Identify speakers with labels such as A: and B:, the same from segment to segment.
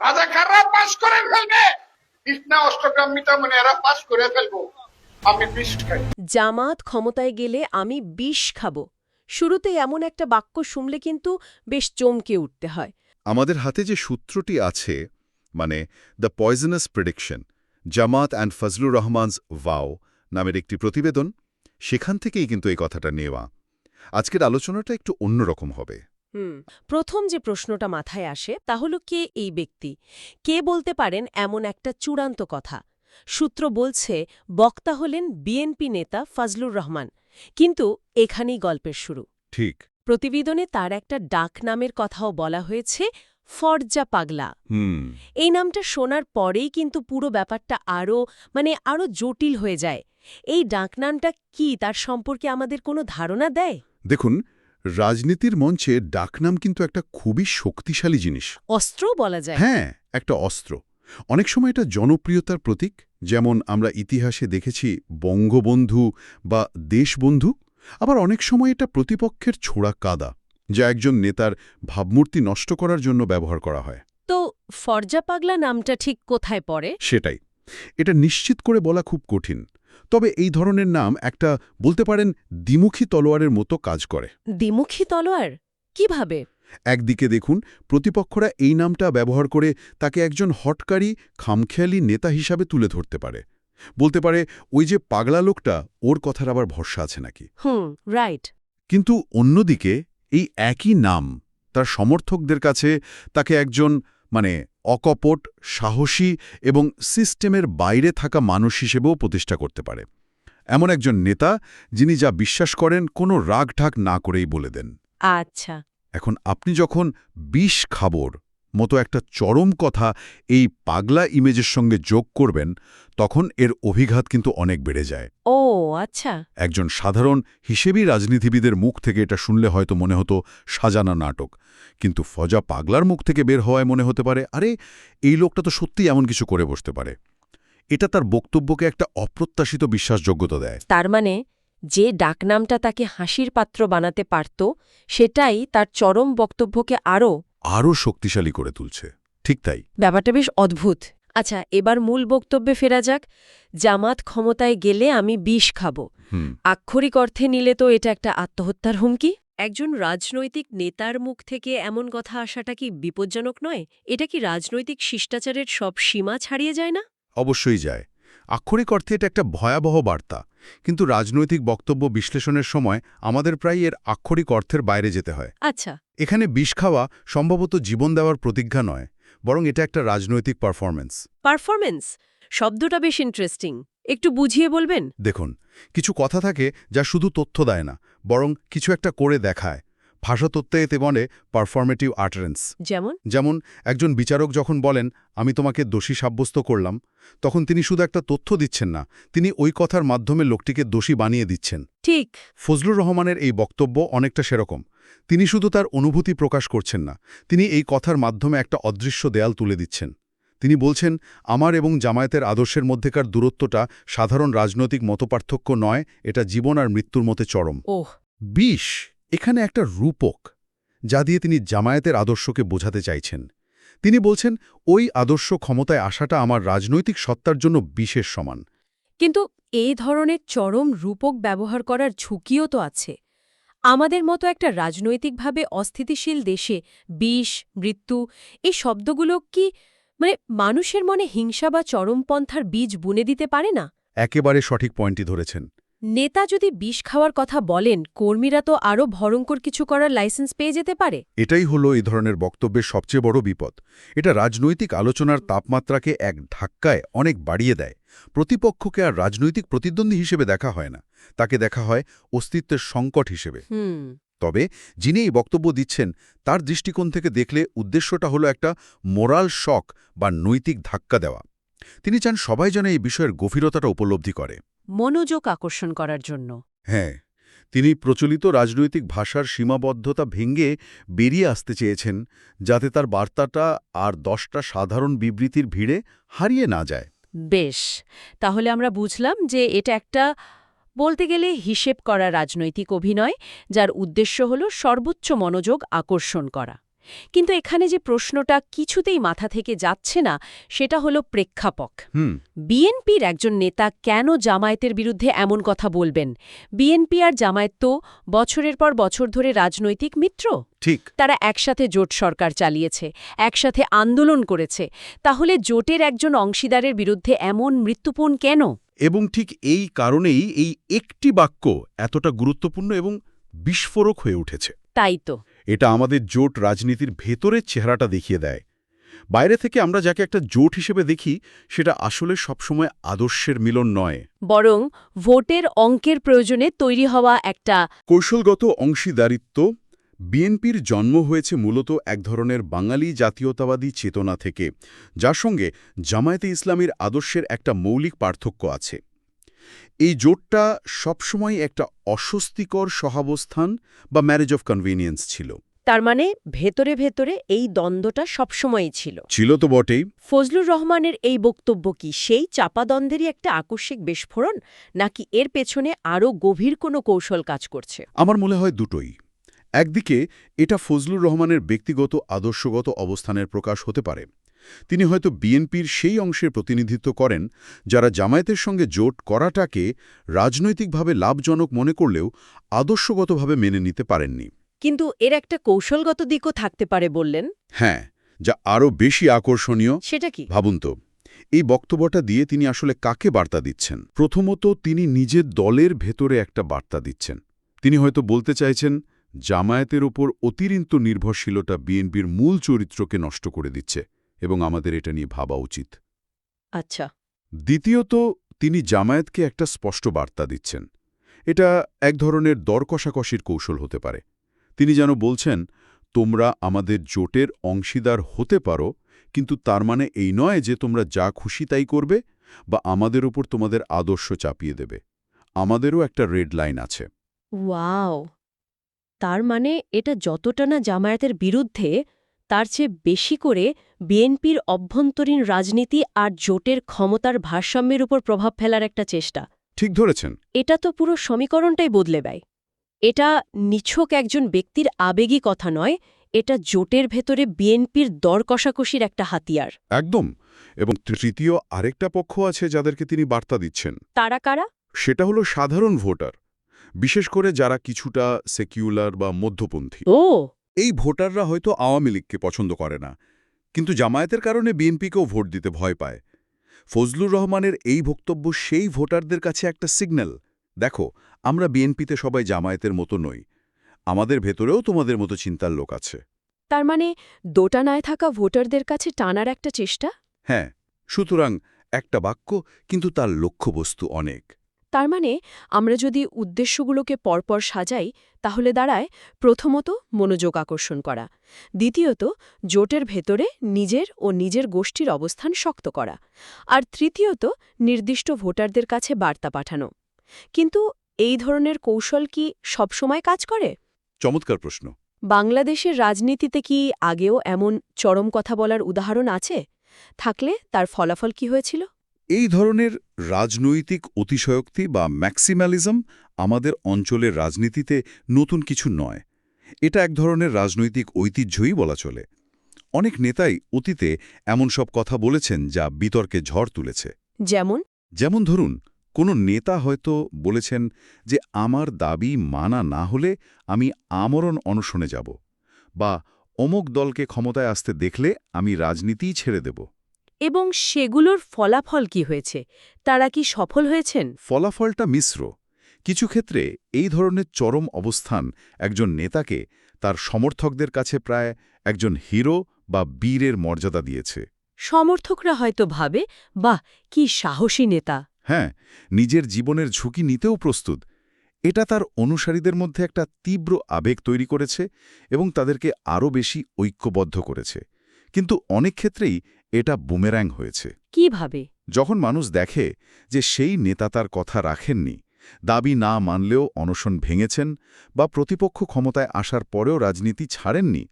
A: রাজাকাররা pass করে ফেলবে? কৃষ্ণা অষ্টগ্রাম এরা পাস করে ফেলব। আমি বিষ খাই।
B: জামাত ক্ষমতায় গেলে আমি বিষ খাব। শুরুতে এমন একটা বাক্য শুনলে কিন্তু বেশ চমকে উঠতে হয়।
C: আমাদের হাতে যে সূত্রটি আছে মানে the poisonous prediction Jamaat and Fazlur Rahman's ভাও নামের একটি প্রতিবেদন সেখান থেকেই কিন্তু এই কথাটা নেওয়া। আজকের আলোচনাটা একটু অন্যরকম হবে।
B: প্রথম যে প্রশ্নটা মাথায় আসে তা হলো কে এই ব্যক্তি? কে বলতে পারেন এমন একটা চূড়ান্ত কথা? সূত্র বলছে বক্তা হলেন বিএনপি নেতা ফজলুর রহমান। কিন্তু এখানেই গল্পের শুরু।
C: ঠিক।
B: প্রতিবেদনে তার একটা ডাক নামের কথাও বলা হয়েছে ফরজা পাগলা। এই নামটা শোনার পরেই কিন্তু পুরো ব্যাপারটা আরও মানে আরও জটিল হয়ে যায়। এই ডাকনামটা কি তার সম্পর্কে আমাদের কোনো ধারণা দেয়?
C: দেখুন রাজনীতির মঞ্চে ডাকনাম কিন্তু একটা খুবই শক্তিশালী জিনিস।
B: অস্ত্র বলা যায়।
C: হ্যাঁ একটা অস্ত্র। অনেক সময় এটা জনপ্রিয়তার প্রতীক যেমন আমরা ইতিহাসে দেখেছি বঙ্গবন্ধু বা দেশবন্ধু আবার অনেক সময় এটা প্রতিপক্ষের ছোড়া কাদা যা একজন নেতার ভাবমূর্তি নষ্ট করার জন্য ব্যবহার করা হয়।
B: তো ফরজা পাগলা নামটা ঠিক কোথায় পড়ে?
C: সেটাই। এটা নিশ্চিত করে বলা খুব কঠিন। তবে এই ধরনের নাম একটা বলতে পারেন দ্বিমুখী তলোয়ারের মতো কাজ করে।
B: দ্বিমুখী তলোয়ার? কীভাবে?
C: একদিকে দেখুন প্রতিপক্ষরা এই নামটা ব্যবহার করে তাকে একজন হটকারী খামখেয়ালি নেতা হিসাবে তুলে ধরতে পারে। বলতে পারে ওই যে পাগলা লোকটা ওর কথার আবার ভরসা আছে নাকি?
B: Hmm right.
C: কিন্তু অন্যদিকে এই একই নাম তার সমর্থকদের কাছে তাকে একজন মানে অকপট সাহসী এবং সিস্টেমের বাইরে থাকা মানুষ হিসেবেও প্রতিষ্ঠা করতে পারে। এমন একজন নেতা যিনি যা বিশ্বাস করেন কোনো রাগঢাক না করেই বলে দেন।
B: আচ্ছা।
C: এখন আপনি যখন বিষ খাবর মতো একটা চরম কথা এই পাগলা ইমেজের সঙ্গে যোগ করবেন তখন এর অভিঘাত কিন্তু অনেক বেড়ে যায়।
B: ও আচ্ছা।
C: একজন সাধারণ হিসেবেই রাজনীতিবিদের মুখ থেকে এটা শুনলে হয়তো মনে হতো সাজানা নাটক কিন্তু ফজা পাগলার মুখ থেকে বের হওয়ায় মনে হতে পারে আরে এই লোকটা তো সত্যিই এমন কিছু করে বসতে পারে। এটা তার বক্তব্যকে একটা অপ্রত্যাশিত বিশ্বাসযোগ্যতা দেয়।
B: তার মানে যে ডাকনামটা তাকে হাসির পাত্র বানাতে পারত সেটাই তার চরম বক্তব্যকে আরও
C: আরও শক্তিশালী করে তুলছে। ঠিক তাই।
B: ব্যাপারটা বেশ অদ্ভুত। আচ্ছা এবার মূল বক্তব্যে ফেরা যাক। জামাত ক্ষমতায় গেলে আমি বিষ খাব। আক্ষরিক অর্থে নিলে তো এটা একটা আত্মহত্যার হুমকি? একজন রাজনৈতিক নেতার মুখ থেকে এমন কথা আসাটা কি বিপজ্জনক নয়? এটা কি রাজনৈতিক শিষ্টাচারের সব সীমা ছাড়িয়ে যায় না?
C: অবশ্যই যায়। আক্ষরিক অর্থে এটা একটা ভয়াবহ বার্তা কিন্তু রাজনৈতিক বক্তব্য বিশ্লেষণের সময় আমাদের প্রায় এর আক্ষরিক অর্থের বাইরে যেতে হয়।
B: আচ্ছা।
C: এখানে বিষ খাওয়া সম্ভবত জীবন দেওয়ার প্রতিজ্ঞা নয় বরং এটা একটা রাজনৈতিক পারফরমেন্স
B: পারফরমেন্স শব্দটা বেশ ইন্টারেস্টিং একটু বুঝিয়ে বলবেন?
C: দেখুন কিছু কথা থাকে যা শুধু তথ্য দেয় না বরং কিছু একটা করে দেখায়। ভাষাতত্ত্বে এতে বলে পারফরমেটিভ আর্টারেন্স
B: যেমন?
C: যেমন একজন বিচারক যখন বলেন আমি তোমাকে দোষী সাব্যস্ত করলাম তখন তিনি শুধু একটা তথ্য দিচ্ছেন না তিনি ওই কথার মাধ্যমে লোকটিকে দোষী বানিয়ে দিচ্ছেন।
B: ঠিক।
C: ফজলুর রহমানের এই বক্তব্য অনেকটা সেরকম। তিনি শুধু তার অনুভূতি প্রকাশ করছেন না তিনি এই কথার মাধ্যমে একটা অদৃশ্য দেয়াল তুলে দিচ্ছেন। তিনি বলছেন আমার এবং জামায়াতের আদর্শের মধ্যেকার দূরত্বটা সাধারণ রাজনৈতিক মতপার্থক্য নয় এটা জীবন আর মৃত্যুর মতে চরম।
B: ওহ।
C: বিষ! এখানে একটা রূপক যা দিয়ে তিনি জামায়াতের আদর্শকে বোঝাতে চাইছেন। তিনি বলছেন ওই আদর্শ ক্ষমতায় আসাটা আমার রাজনৈতিক সত্তার জন্য বিশেষ সমান।
B: কিন্তু এই ধরনের চরম রূপক ব্যবহার করার ঝুঁকিও তো আছে। আমাদের মতো একটা রাজনৈতিকভাবে অস্থিতিশীল দেশে বিষ মৃত্যু এই শব্দগুলো কি মানে মানুষের মনে হিংসা বা চরমপন্থার বীজ বুনে দিতে পারে না?
C: একেবারে সঠিক পয়েন্টটি ধরেছেন।
B: নেতা যদি বিষ খাওয়ার কথা বলেন কর্মীরা তো আরও ভয়ঙ্কর কিছু করার লাইসেন্স পেয়ে যেতে পারে।
C: এটাই হলো এই ধরনের বক্তব্যের সবচেয়ে বড় বিপদ। এটা রাজনৈতিক আলোচনার তাপমাত্রাকে এক ধাক্কায় অনেক বাড়িয়ে দেয়। প্রতিপক্ষকে আর রাজনৈতিক প্রতিদ্বন্দ্বী হিসেবে দেখা হয় না। তাকে দেখা হয় অস্তিত্বের সংকট হিসেবে। তবে যিনি এই বক্তব্য দিচ্ছেন তার দৃষ্টিকোণ থেকে দেখলে উদ্দেশ্যটা হলো একটা মোরাল শক বা নৈতিক ধাক্কা দেওয়া। তিনি চান সবাই যেন এই বিষয়ের গভীরতাটা উপলব্ধি করে।
B: মনোযোগ আকর্ষণ করার জন্য।
C: হ্যাঁ তিনি প্রচলিত রাজনৈতিক ভাষার সীমাবদ্ধতা ভেঙে বেরিয়ে আসতে চেয়েছেন যাতে তার বার্তাটা আর দশটা সাধারণ বিবৃতির ভিড়ে হারিয়ে না যায়।
B: বেশ তাহলে আমরা বুঝলাম যে এটা একটা বলতে গেলে হিসেব করা রাজনৈতিক অভিনয় যার উদ্দেশ্য হল সর্বোচ্চ মনোযোগ আকর্ষণ করা। কিন্তু এখানে যে প্রশ্নটা কিছুতেই মাথা থেকে যাচ্ছে না সেটা হলো প্রেক্ষাপক।
C: হুম।
B: বিএনপির একজন নেতা কেন জামায়াতের বিরুদ্ধে এমন কথা বলবেন? বিএনপি আর জামায়াত তো বছরের পর বছর ধরে রাজনৈতিক মিত্র।
C: ঠিক।
B: তারা একসাথে জোট সরকার চালিয়েছে একসাথে আন্দোলন করেছে। তাহলে জোটের একজন অংশীদারের বিরুদ্ধে এমন মৃত্যুপণ কেন?
C: এবং ঠিক এই কারণেই এই একটি বাক্য এতটা গুরুত্বপূর্ণ এবং বিস্ফোরক হয়ে উঠেছে।
B: তাই তো।
C: এটা আমাদের জোট রাজনীতির ভেতরের চেহারাটা দেখিয়ে দেয়। বাইরে থেকে আমরা যাকে একটা জোট হিসেবে দেখি সেটা আসলে সবসময় আদর্শের মিলন নয়।
B: বরং ভোটের অঙ্কের প্রয়োজনে তৈরি হওয়া একটা
C: কৌশলগত অংশীদারিত্ব বিএনপির জন্ম হয়েছে মূলত এক ধরনের বাঙালি জাতীয়তাবাদী চেতনা থেকে যার সঙ্গে জামায়াতে ইসলামীর আদর্শের একটা মৌলিক পার্থক্য আছে। এই জোটটা সবসময় একটা অস্বস্তিকর সহাবস্থান বা ম্যারেজ অফ কনভিনিয়েন্স ছিল।
B: তার মানে ভেতরে ভেতরে এই দ্বন্দ্বটা সবসময়ই ছিল।
C: ছিল তো বটেই।
B: ফজলুর রহমানের এই বক্তব্য কি সেই চাপা দ্বন্দ্বেরই একটা আকস্মিক বিস্ফোরণ নাকি এর পেছনে আরও গভীর কোনো কৌশল কাজ করছে?
C: আমার মনে হয় দুটোই। একদিকে এটা ফজলুর রহমানের ব্যক্তিগত আদর্শগত অবস্থানের প্রকাশ হতে পারে। তিনি হয়তো বিএনপির সেই অংশের প্রতিনিধিত্ব করেন যারা জামায়াতের সঙ্গে জোট করাটাকে রাজনৈতিকভাবে লাভজনক মনে করলেও আদর্শগতভাবে মেনে নিতে পারেননি।
B: কিন্তু এর একটা কৌশলগত দিকও থাকতে পারে বললেন।
C: হ্যাঁ যা আরও বেশি আকর্ষণীয়।
B: সেটা কি?
C: ভাবুন তো এই বক্তব্যটা দিয়ে তিনি আসলে কাকে বার্তা দিচ্ছেন? প্রথমত তিনি নিজের দলের ভেতরে একটা বার্তা দিচ্ছেন। তিনি হয়তো বলতে চাইছেন জামায়াতের ওপর অতিরিক্ত নির্ভরশীলতা বিএনপির মূল চরিত্রকে নষ্ট করে দিচ্ছে। এবং আমাদের এটা নিয়ে ভাবা উচিত।
B: আচ্ছা।
C: দ্বিতীয়ত তিনি জামায়াতকে একটা স্পষ্ট বার্তা দিচ্ছেন। এটা এক ধরনের দর কষাকষির কৌশল হতে পারে। তিনি যেন বলছেন তোমরা আমাদের জোটের অংশীদার হতে পারো কিন্তু তার মানে এই নয় যে তোমরা যা খুশি তাই করবে বা আমাদের উপর তোমাদের আদর্শ চাপিয়ে দেবে। আমাদেরও একটা রেড লাইন আছে।
B: ওয়াও! তার মানে এটা যতটা না জামায়াতের বিরুদ্ধে তার চেয়ে বেশি করে বিএনপির অভ্যন্তরীণ রাজনীতি আর জোটের ক্ষমতার ভারসাম্যের উপর প্রভাব ফেলার একটা চেষ্টা।
C: ঠিক ধরেছেন।
B: এটা তো পুরো সমীকরণটাই বদলে দেয়। এটা নিছক একজন ব্যক্তির আবেগী কথা নয় এটা জোটের ভেতরে বিএনপির দর কষাকষির একটা হাতিয়ার।
C: একদম। এবং তৃতীয় আরেকটা পক্ষ আছে যাদেরকে তিনি বার্তা দিচ্ছেন।
B: তারা কারা?
C: সেটা হলো সাধারণ ভোটার বিশেষ করে যারা কিছুটা সেকিউলার বা মধ্যপন্থী।
B: ও!
C: এই ভোটাররা হয়তো আওয়ামী লীগকে পছন্দ করে না। কিন্তু জামায়াতের কারণে বিএনপিকেও ভোট দিতে ভয় পায়। ফজলুর রহমানের এই বক্তব্য সেই ভোটারদের কাছে একটা সিগন্যাল। দেখো আমরা বিএনপিতে সবাই জামায়াতের মতো নই। আমাদের ভেতরেও তোমাদের মতো চিন্তার লোক আছে।
B: তার মানে দোটানায় থাকা ভোটারদের কাছে টানার একটা চেষ্টা?
C: হ্যাঁ সুতরাং একটা বাক্য কিন্তু তার লক্ষ্যবস্তু অনেক।
B: তার মানে আমরা যদি উদ্দেশ্যগুলোকে পরপর সাজাই তাহলে দাঁড়ায় প্রথমত মনোযোগ আকর্ষণ করা দ্বিতীয়ত জোটের ভেতরে নিজের ও নিজের গোষ্ঠীর অবস্থান শক্ত করা আর তৃতীয়ত নির্দিষ্ট ভোটারদের কাছে বার্তা পাঠানো। কিন্তু এই ধরনের কৌশল কি সবসময় কাজ করে?
C: চমৎকার প্রশ্ন।
B: বাংলাদেশের রাজনীতিতে কি আগেও এমন চরম কথা বলার উদাহরণ আছে? থাকলে তার ফলাফল কি হয়েছিল?
C: এই ধরনের রাজনৈতিক অতিশয়োক্তি বা ম্যাক্সিম্যালিজম আমাদের অঞ্চলের রাজনীতিতে নতুন কিছু নয়। এটা এক ধরনের রাজনৈতিক ঐতিহ্যই বলা চলে। অনেক নেতাই অতীতে এমন সব কথা বলেছেন যা বিতর্কে ঝড় তুলেছে।
B: যেমন?
C: যেমন ধরুন কোনো নেতা হয়তো বলেছেন যে আমার দাবি মানা না হলে আমি আমরণ অনশনে যাব বা অমুক দলকে ক্ষমতায় আসতে দেখলে আমি রাজনীতিই ছেড়ে দেব।
B: এবং সেগুলোর ফলাফল কি হয়েছে? তারা কি সফল হয়েছেন?
C: ফলাফলটা মিশ্র। কিছু ক্ষেত্রে এই ধরনের চরম অবস্থান একজন নেতাকে তার সমর্থকদের কাছে প্রায় একজন হিরো বা বীরের মর্যাদা দিয়েছে।
B: সমর্থকরা হয়তো ভাবে বাহ কি সাহসী নেতা।
C: হ্যাঁ নিজের জীবনের ঝুঁকি নিতেও প্রস্তুত। এটা তার অনুসারীদের মধ্যে একটা তীব্র আবেগ তৈরি করেছে এবং তাদেরকে আরও বেশি ঐক্যবদ্ধ করেছে। কিন্তু অনেক ক্ষেত্রেই এটা বুমেরাং হয়েছে।
B: কীভাবে?
C: যখন মানুষ দেখে যে সেই নেতা তার কথা রাখেননি দাবি না মানলেও অনশন ভেঙেছেন বা প্রতিপক্ষ ক্ষমতায় আসার পরেও রাজনীতি ছাড়েননি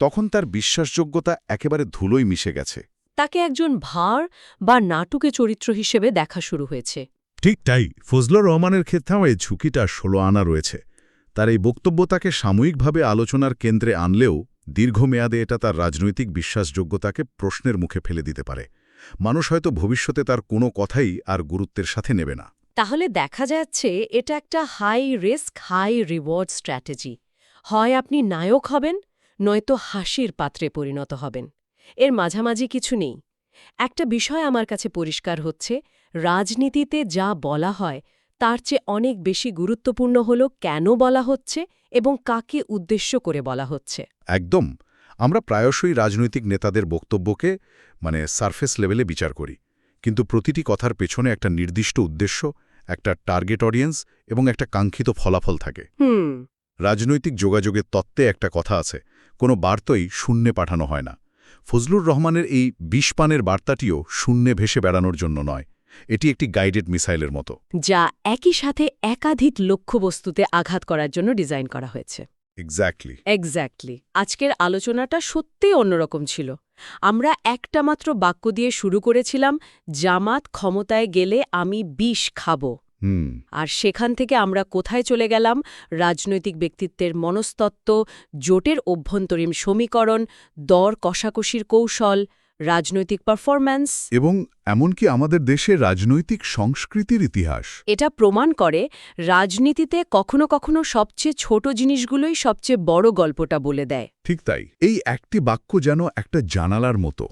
C: তখন তার বিশ্বাসযোগ্যতা একেবারে ধুলোই মিশে গেছে।
B: তাকে একজন ভার বা নাটুকে চরিত্র হিসেবে দেখা শুরু হয়েছে।
D: ঠিক তাই ফজলুর রহমানের ক্ষেত্রেও এই ঝুঁকিটা ষোলো আনা রয়েছে। তার এই বক্তব্য তাকে সাময়িকভাবে আলোচনার কেন্দ্রে আনলেও
C: দীর্ঘমেয়াদে এটা তার রাজনৈতিক বিশ্বাসযোগ্যতাকে প্রশ্নের মুখে ফেলে দিতে পারে। মানুষ হয়তো ভবিষ্যতে তার কোনো কথাই আর গুরুত্বের সাথে নেবে না।
B: তাহলে দেখা যাচ্ছে এটা একটা high risk high reward strategy হয় আপনি নায়ক হবেন, নয়তো হাসির পাত্রে পরিণত হবেন। এর মাঝামাঝি কিছু নেই। একটা বিষয় আমার কাছে পরিষ্কার হচ্ছে, রাজনীতিতে যা বলা হয় তার চেয়ে অনেক বেশি গুরুত্বপূর্ণ হল কেন বলা হচ্ছে এবং কাকে উদ্দেশ্য করে বলা হচ্ছে।
C: একদম। আমরা প্রায়শই রাজনৈতিক নেতাদের বক্তব্যকে মানে সারফেস লেভেলে বিচার করি। কিন্তু প্রতিটি কথার পেছনে একটা নির্দিষ্ট উদ্দেশ্য একটা টার্গেট অডিয়েন্স এবং একটা কাঙ্ক্ষিত ফলাফল থাকে।
B: হুম।
C: রাজনৈতিক যোগাযোগের তত্ত্বে একটা কথা আছে কোনো বার্তাই শূন্যে পাঠানো হয় না। ফজলুর রহমানের এই বিষপানের বার্তাটিও শূন্যে ভেসে বেড়ানোর জন্য নয়। এটি একটি গাইডেড মিসাইলের মতো।
B: যা একই সাথে একাধিক লক্ষ্যবস্তুতে আঘাত করার জন্য ডিজাইন করা হয়েছে।
C: এক্স্যাক্টলি
B: এক্স্যাক্টলি আজকের আলোচনাটা সত্যিই অন্যরকম ছিল। আমরা একটা মাত্র বাক্য দিয়ে শুরু করেছিলাম জামাত ক্ষমতায় গেলে আমি বিষ খাব। আর সেখান থেকে আমরা কোথায় চলে গেলাম? রাজনৈতিক ব্যক্তিত্বের মনস্তত্ত্ব জোটের অভ্যন্তরীণ সমীকরণ দর কষাকষির কৌশল রাজনৈতিক পারফরম্যান্স
C: এবং এমনকি আমাদের দেশের রাজনৈতিক সংস্কৃতির ইতিহাস।
B: এটা প্রমাণ করে রাজনীতিতে কখনো কখনো সবচেয়ে ছোট জিনিসগুলোই সবচেয়ে বড় গল্পটা বলে দেয়।
C: ঠিক তাই এই একটি বাক্য যেন একটা জানালার মতো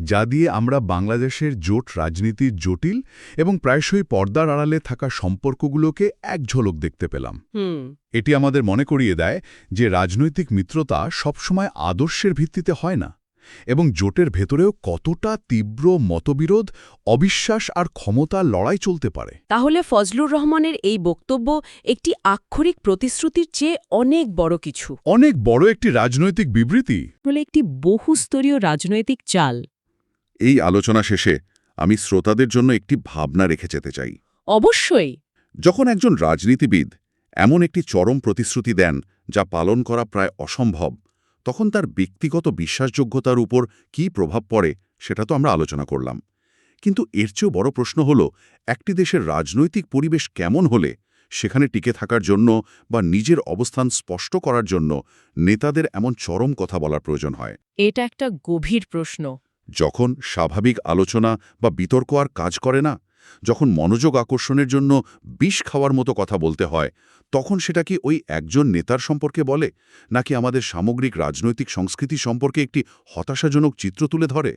C: যা দিয়ে আমরা বাংলাদেশের জোট রাজনীতির জটিল এবং প্রায়শই পর্দার আড়ালে থাকা সম্পর্কগুলোকে এক ঝলক দেখতে পেলাম। এটি আমাদের মনে করিয়ে দেয় যে রাজনৈতিক মিত্রতা সবসময় আদর্শের ভিত্তিতে হয় না। এবং জোটের ভেতরেও কতটা তীব্র মতবিরোধ অবিশ্বাস আর ক্ষমতা লড়াই চলতে পারে।
B: তাহলে ফজলুর রহমানের এই বক্তব্য একটি আক্ষরিক প্রতিশ্রুতির চেয়ে অনেক বড় কিছু।
C: অনেক বড় একটি রাজনৈতিক বিবৃতি।
B: হলে একটি বহুস্তরীয় রাজনৈতিক চাল।
E: এই আলোচনা শেষে আমি শ্রোতাদের জন্য একটি ভাবনা রেখে যেতে চাই।
B: অবশ্যই।
E: যখন একজন রাজনীতিবিদ এমন একটি চরম প্রতিশ্রুতি দেন যা পালন করা প্রায় অসম্ভব তখন তার ব্যক্তিগত বিশ্বাসযোগ্যতার উপর কী প্রভাব পড়ে সেটা তো আমরা আলোচনা করলাম। কিন্তু এর চেয়েও বড় প্রশ্ন হল একটি দেশের রাজনৈতিক পরিবেশ কেমন হলে সেখানে টিকে থাকার জন্য বা নিজের অবস্থান স্পষ্ট করার জন্য নেতাদের এমন চরম কথা বলার প্রয়োজন হয়?
B: এটা একটা গভীর প্রশ্ন।
E: যখন স্বাভাবিক আলোচনা বা বিতর্ক আর কাজ করে না যখন মনোযোগ আকর্ষণের জন্য বিষ খাওয়ার মতো কথা বলতে হয়, তখন সেটা কি ওই একজন নেতার সম্পর্কে বলে, নাকি আমাদের সামগ্রিক রাজনৈতিক সংস্কৃতি সম্পর্কে একটি হতাশাজনক চিত্র তুলে ধরে?